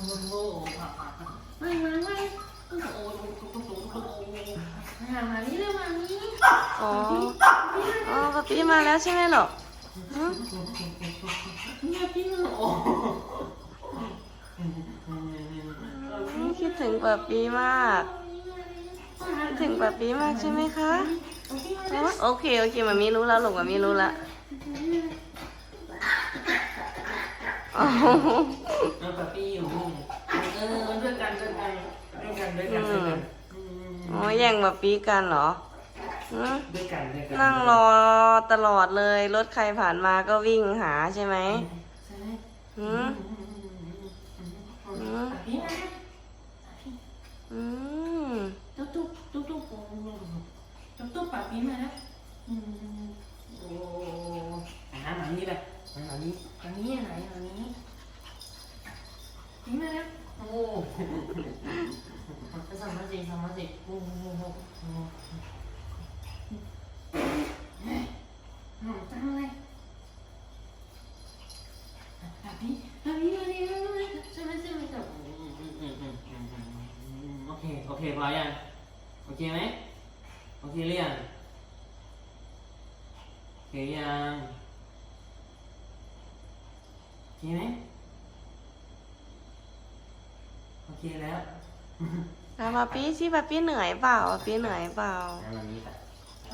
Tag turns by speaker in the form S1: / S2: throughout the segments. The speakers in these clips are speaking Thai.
S1: ไม่มาไม่โอ้โอ้โอ้โอ้โอ้โอ้มามานี่เลยมานี่
S2: อ๋ออ๋อปะปีมาแล้วใช่ไหมเหรอฮะ
S1: มาปีมาโอ้
S2: คิดถึงปะปีมากคิดถึงปะปีมากใช่ไหมคะโอเคโอเคมามีรู้แล้วหลงมามีรู้ละอ๋ อ
S1: เออปาปีอยู่นี่เออด้วยกันด้วยกันด้วยกันด้วยกันด้วยกัน
S2: อ๋อแย่งปะปีกันเหรอฮะ
S1: ด้วยกันด้วยกัน
S2: นั่งรอตลอดเลย รถใครผ่านมาก็วิ่งหาใช่ไหม
S1: ใช่ไหม
S2: หืม
S1: ปาปีมา
S2: อืม
S1: ตุ๊กตุ๊กตุ๊กตุ๊กตุ๊กตุ๊กตุ๊กปาปีมาแล้วอืมโอ้หาหมานี่ไปหาหมานี่หมานี่ไหนหมานี่ ปีมาแล้วโอ้สามสิสามสิบโอ้โหโอ้โหหนูตั้งเลยปาปีปาปีมาเลยมาเลยใช่ไหมใช่ไหมจับโอเคโอเคพอยังโอเคไหมโอเคหรือยังโอเคยังโอเคไหมโอ เคแล้ว
S2: ถามปะปีสิปะปีเหนื่อยเปล่าปะปีเหนื่อยเปล่า
S1: แล้วมันนี้ไป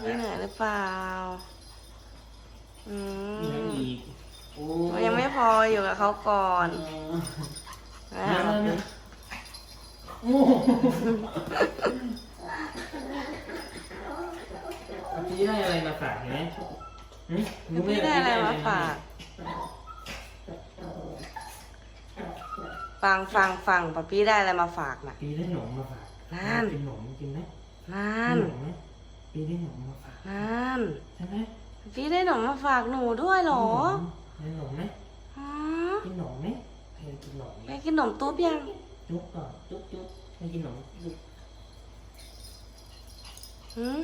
S2: ปีเหนื่อยหรือเปล่า อื
S1: มี
S2: ม
S1: อีกโอ้
S2: ยังไม่พออยู่กับเขาก่อน
S1: เอ
S2: นะ
S1: อ
S2: ปะปี
S1: โอ้ปาปีได้อะไรมาฝากเห็นไหมหึรู้ห
S2: พี่ได้อะไรมาฝาก ฟังฟังฟังปะปีได้อะไรมาฝากน่ะ
S1: ปีได้หนมมาฝาก
S2: นั่น
S1: เป็นหนมกินไหม
S2: นั่น
S1: มีหมไหมปีได้หนมมาฝาก
S2: นั่น
S1: ใช่ไหม
S2: พี่ได้หนมมาฝากหนูด้วยเหรอ
S1: ได้หนมไหม
S2: ฮะ
S1: กินหนมไหมใครกินหนมไหม
S2: แกกินหนมตุ๊บยัง
S1: จุ๊บก่อนจุ๊บจุ๊บใครกินหนมจุ๊บ
S2: หืม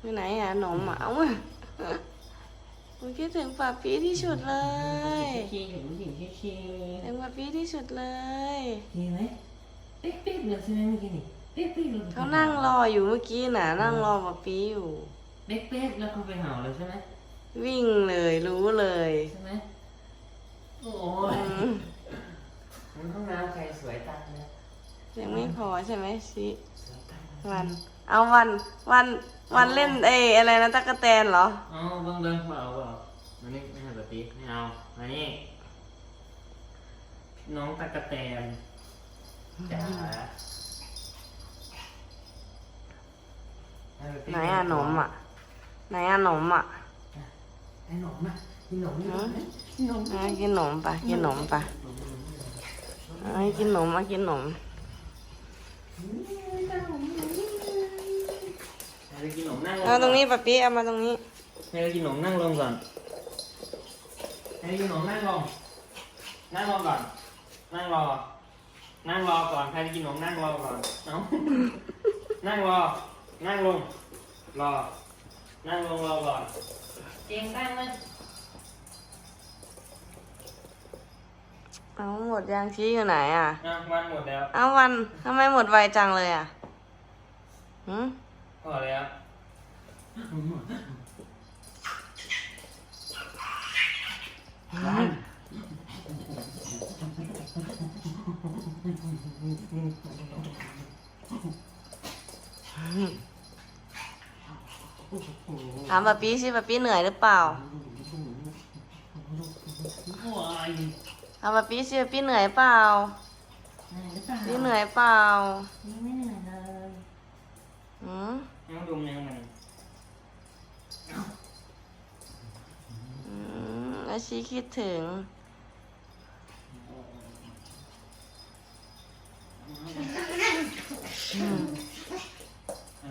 S2: อยู่ไหนอะหนมอะเอามา ผมคิดถึงปะปีที่สุดเลย
S1: ขี้หนูสิ่งขี้ขี้
S2: ถึงปะปีที่สุดเลย
S1: ขี้ไหมเป๊ะเป๊ะเลยใช่ไหมเมื่อกี้นี่เป๊ะเป๊ะเลย
S2: เขานั่งรออยู่เมื่อกี้น่ะนั่งรอปะปีอยู่
S1: เป๊ะเป๊ะแล้วเขาไปเห่าเลยใช่ไหม
S2: วิ่งเลยรู้เลย
S1: ใช่ไหมโอ้
S2: อื
S1: ย
S2: ม
S1: มันห้องน้ำใครสวยจังเลย
S2: ยังไม่พอใช่ไหมชิ
S1: สวยจัง
S2: วัน เอาวันวัน วันเล่นเอยอะไรนะตั๊กแตนเหรอ
S1: อ๋อเบิ่งเบิ่งเปล่าเปล่ามานี่ไม่ให้แบบนี้ไม่เอามานี่น้องตะกะแตนจ๋า
S2: ไหนอะหนมอะไหนอะหนมอะ
S1: ไอ้หนมอะกินหนมนี่หนมไหมกินหนม
S2: เอากินหนมปะกินหนมปะเอากินหนมมากินหนม
S1: ให้ไปกินหนมนั่งลง
S2: เอาตรงนี้ปะปีเอามาตรงนี้
S1: ให้ไปกินหนมนั่งลงก่อน ให้ไปกินหนมนั่งลง นั่งลงก่อน นั่งรอ นั่งรอก่อน ใครจะกินหนมนั่งรอก่อนเอ้านั่งรอ นั่งลง รอ นั่งลงรอก่อนเก่งตั้งไหม
S2: เอาหมดยางชี้อยู่ไหนอะ
S1: อะวันหมดแล้ว
S2: เอาวันทำไมหมดไวจังเลยอะหืม
S1: พอแล้ววัน
S2: ถามปะปีสิปะปีเหนื่อยหรือเปล่า
S1: โอ้ย
S2: ถามปะปีสิปะปีเหนื่อยเปล่า
S1: เหนื่อยหรือเปล่า
S2: ปีเหนื่อยเปล่า
S1: ไม่เหนื่อยเลย
S2: หืม
S1: น้องดูแมวมัน
S2: อืมแล้วชี้คิดถึง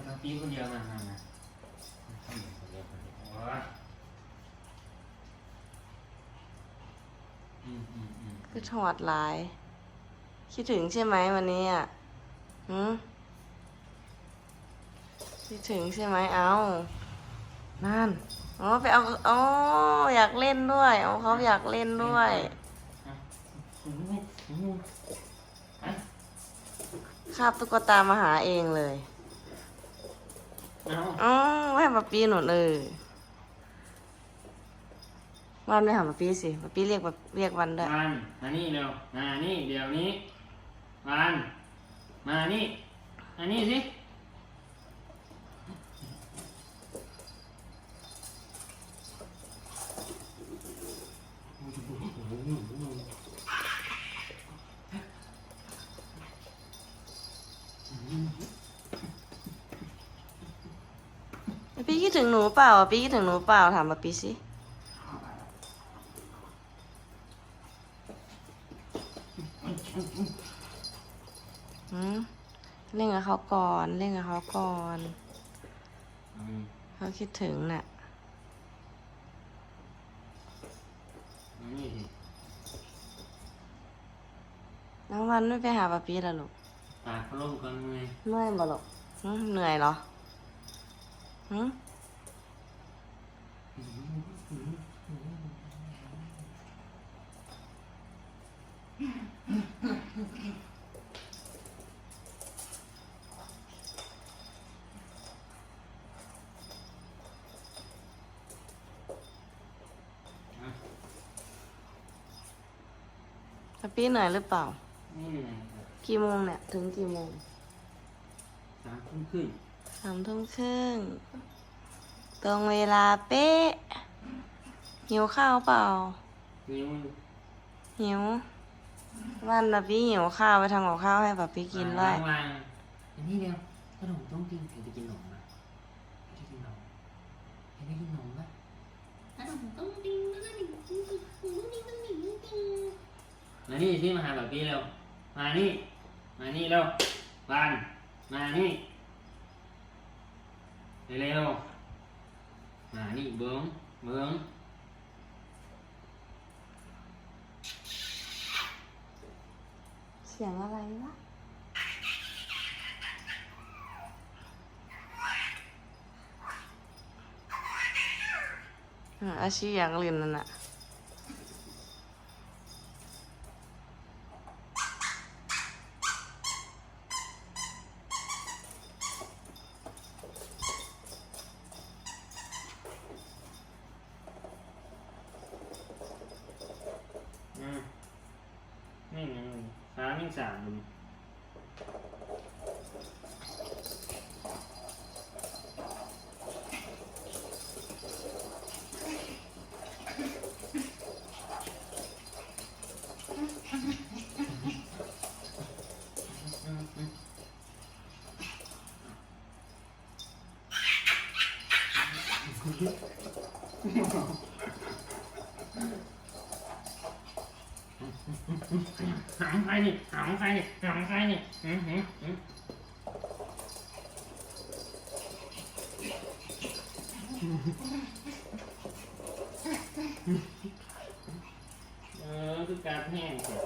S1: เอาปีคนเดียวมามามาคนเดียวคนเดียวโอ้ยอืมอืมอืม
S2: คือถอดลาย คิดถึงใช่ไหมวันนี้อะหืม คิดถึงใช่ไหมเอานั่น
S1: อ
S2: อ๋อไปเอาอ๋ออยากเล่นด้วยอ๋อเขาอยากเล่นด้วย
S1: อะ
S2: คาบตุ๊กตามาหาเองเลย
S1: เอา
S2: อ๋อให้ป๊าปี้หนูเลยวันไปหาป๊าปี้สิป๊าปี้เรียกป๊าเรียกวันด้วย
S1: วันมานี่เร็วมานี่เดี๋ยวนี้วันมานี่มานี่สิ
S2: ป๊าปี้ คิดถึงหนูเปล่าป๊าปี้คิดถึงหนูเปล่าถามป๊าปี้สิหืมเล่นกับเขาก่อน เล่นกับเขาก่อน
S1: อืม
S2: เขาคิดถึงน่ะ
S1: มานี่สิ
S2: น้องวันไม่ไปหาป๊าปี้ละลูก
S1: ตากพัดลมก่อนไง
S2: เมื่อยบ่ลูกหืมเหนื่อยเหรอหื ม
S1: อะ
S2: ป๊าปี้เหนื่อยหรือเปล่า
S1: นี่ไงครับ
S2: กี่โมงเนี่ย ถึงกี่โมง
S1: สามทุ่มครึ่ง
S2: สามทุ่มครึ่ง ตรงเวลาเป๊ะ หิวข้าวเปล่า
S1: นิ้ว
S2: หิว วันป๊าปี้หิวข้าวไปทำกับข้าวให้ป๊าปี้กินด้วย
S1: วางอันนี้เดียวขนมต้องกินใครจะกินขนมอะใครจะกินขนมใครจะกินขนมปะขนมต้องกินแล้วก็หนึ่งกินหนึ่งกินหนึ่งกินมานี่สิมาหาแบบพี่เร็ว มานี่ มานี่เร็ววานมานี่ เร็วๆ มานี่เบิ้งเบิ้ง
S2: เสียงอะไรวะอะอาชีอยากเล่นนั่นน่ะ
S1: อืมนี่ไง สามยังสามองใครนี่หางใครนี่หางใครนี่อืมอืมอืมเออคือการแห้งเสร็จ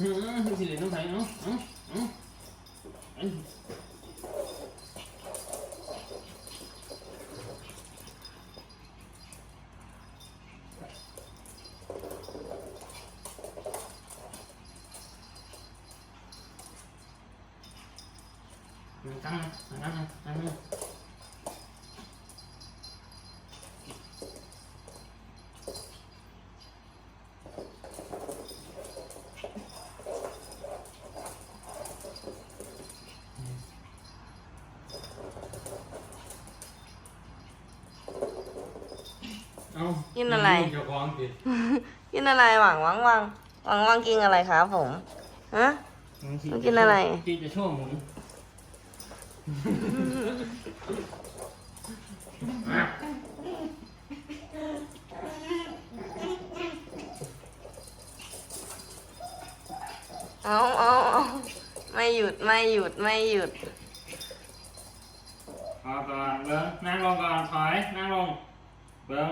S1: อืมสิเหลือน้องไผ่เนาะอืมอืม อืม Mình căng này, mình căng này, căng này. Không,
S2: Nhìn là này.
S1: nhìn cho con kìa
S2: กินอะไรหวังวังวังหวังวังกินอะไรครับผม ฮะ
S1: Chị
S2: Con
S1: cho
S2: kia là
S1: chua-
S2: này.
S1: Chị cho chua muỗng
S2: เอาเอาเอาไม่หยุดไม่หยุดไม่หยุด
S1: เอาก่อนเบิ้งนั่งลงก่อนถอยนั่งลงเบิ้ง